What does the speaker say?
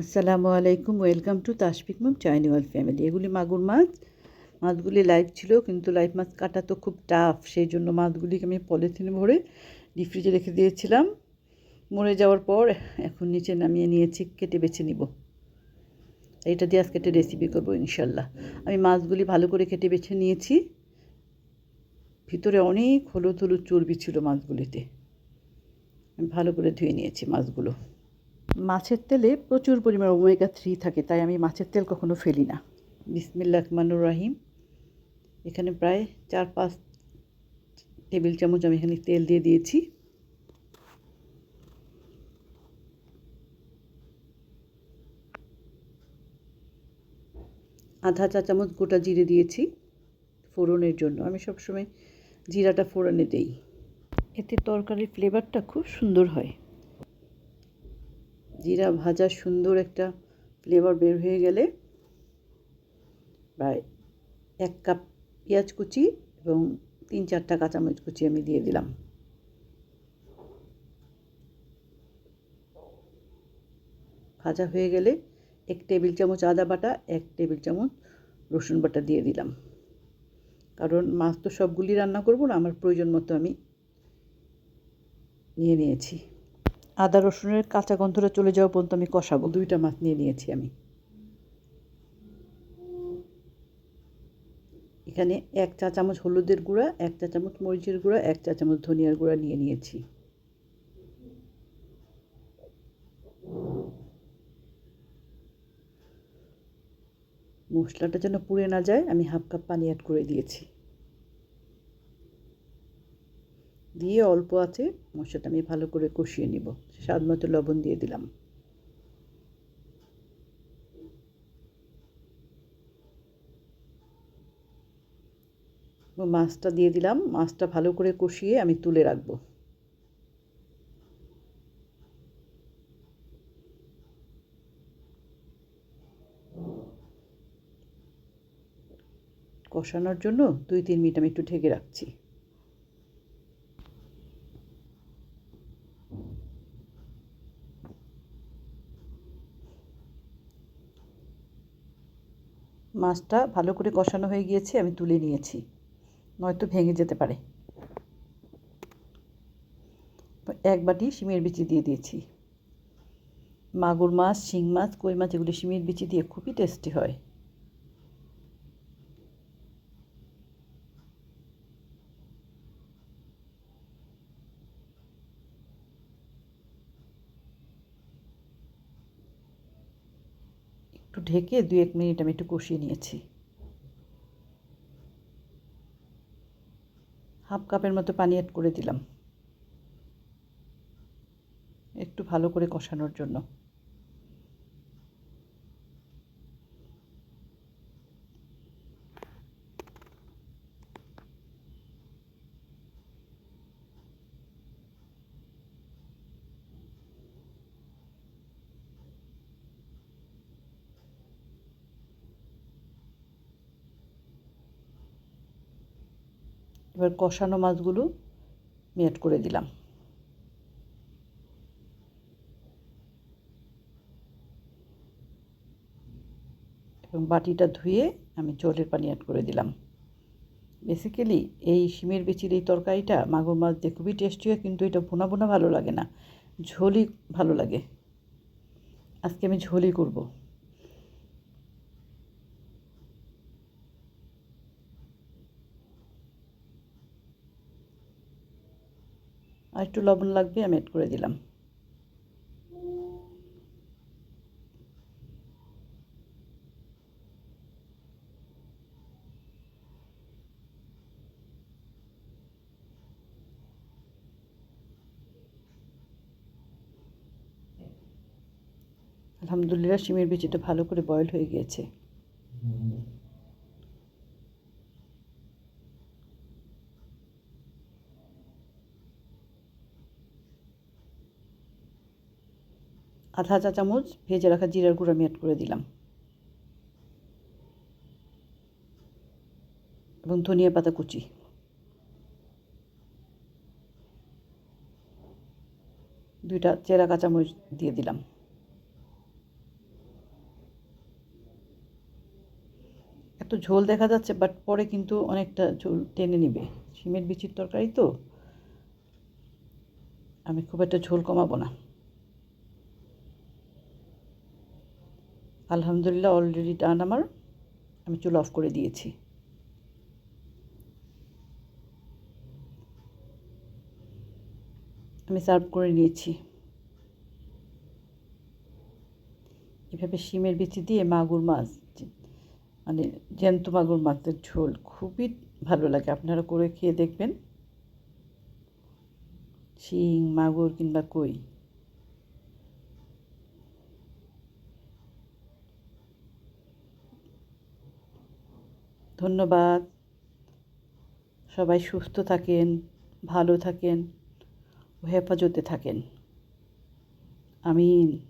আসসালামু আলাইকুম, welcome to Tashfiq Mam চাইনিওয়াল ফ্যামিলি। এগুলি মাগুর মাছ। মাছগুলি লাইভ ছিল, কিন্তু লাইভ মাছ কাটা তো খুব টাফ সেই জন্য মাছগুলিকে আমি পলিথিনে ভরে ডিপ ফ্রিজে রেখে দিয়েছিলাম। মরে যাওয়ার পর এখন নিচে নামিয়ে নিয়েছি, কেটে বেছে নিব। এটা দিয়ে আজকে একটা রেসিপি করব ইনশাল্লাহ। আমি মাছগুলি ভালো করে কেটে বেছে নিয়েছি। ভিতরে অনেক হলুদ হলুদ চর্বি ছিল মাছগুলিতে। আমি ভালো করে ধুয়ে নিয়েছি মাছগুলো। মাছের তেলে প্রচুর পরিমাণ ওমেগা থ্রি থাকে, তাই আমি মাছের তেল কখনো ফেলি না। বিসমিল্লাহ রহমানুর রাহিম। এখানে প্রায় চার পাঁচ টেবিল চামচ আমি এখানে তেল দিয়ে দিয়েছি। আধা চা চামচ গোটা জিরে দিয়েছি ফোড়নের জন্য। আমি সবসময় জিরাটা ফোড়নে দেই। এতে তরকারির ফ্লেভারটা খুব সুন্দর হয়। জিরা ভাজা সুন্দর একটা ফ্লেভার বের হয়ে গেলে প্রায় এক কাপ পেঁয়াজ কুচি এবং তিন চারটা কাঁচামরিচ কুচি আমি দিয়ে দিলাম। ভাজা হয়ে গেলে এক টেবিল চামচ আদা বাটা, এক টেবিল চামচ রসুন বাটা দিয়ে দিলাম। কারণ মাছ তো সবগুলি রান্না করব না, আমার প্রয়োজন মতো আমি নিয়ে নিয়েছি। আদা, রসুনের কাঁচা গন্ধটা চলে যাওয়া পর্যন্ত আমি কষাবো। দুইটা মাছ নিয়ে নিয়েছি আমি। এখানে এক চা চামচ হলুদের গুঁড়া, এক চা চামচ মরিচের গুঁড়া, এক চা চামচ ধনিয়ার গুঁড়া নিয়ে নিয়েছি। মশলাটা যেন পুড়ে না যায়, আমি হাফ কাপ পানি অ্যাড করে দিয়েছি। দিয়ে অল্প আছে, মশলাটা আমি ভালো করে কষিয়ে নিব। স্বাদ মতো লবণ দিয়ে দিলাম। মাছটা দিয়ে দিলাম। মাছটা ভালো করে কষিয়ে আমি তুলে রাখব। কষানোর জন্য দুই তিন মিনিট আমি একটু ঢেকে রাখছি। মাছটা ভালো করে কষানো হয়ে গিয়েছে, আমি তুলে নিয়েছি। নয়তো ভেঙে যেতে পারে। এক বাটি শিমের বিচি দিয়ে দিয়েছি। মাগুর মাছ, শিং মাছ, কই মাছ, এগুলি শিমের বিচি দিয়ে খুবই টেস্টি হয় একটু ঢেকে দু এক মিনিট আমি একটু কষিয়ে নিয়েছি। হাফ কাপের মতো পানি অ্যাড করে দিলাম। একটু ভালো করে কষানোর জন্য। এবার কষানো মাছগুলো অ্যাড করে দিলাম। এবং বাটিটা ধুয়ে আমি জলের পানি অ্যাড করে দিলাম। বেসিক্যালি এই শিমের বিচির এই তরকারিটা মাগুর মাছ দিয়ে খুবই টেস্টি হয়, কিন্তু এটা ভোনা ভোনা ভালো লাগে না। ঝোলই ভালো লাগে। আজকে আমি ঝোলই করব। আর একটু লবণ লাগবে, আমি অ্যাড করে দিলাম। আলহামদুলিল্লাহ, শিমের বিচিটা ভালো করে বয়েল হয়ে গিয়েছে। আধা চা চামচ ভেজে রাখা জিরার গুঁড়ো আমি অ্যাড করে দিলাম। এবং ধনিয়া পাতা কুচি। দুইটা চেরা কাঁচামরিচ দিয়ে দিলাম। এত ঝোল দেখা যাচ্ছে বাট পরে কিন্তু অনেকটা ঝোল টেনে নিবে। সিমের বিচির তরকারি তো। আমি খুব একটা ঝোল কমাবো না। আলহামদুলিল্লাহ অলরেডি ডান আমার। আমি চুল অফ করে দিয়েছি। আমি সার্ভ করে নিয়েছি। এভাবে শিমের বিচি দিয়ে মাগুর মাছ মানে জ্যান্ত মাগুর মাছের ঝোল খুবই ভালো লাগে। আপনারা করে খেয়ে দেখবেন। শিং, মাগুর কিংবা কই। ধন্যবাদ। সবাই সুস্থ থাকেন ভালো থাকেন হেফাজতে থাকেন। আমিন।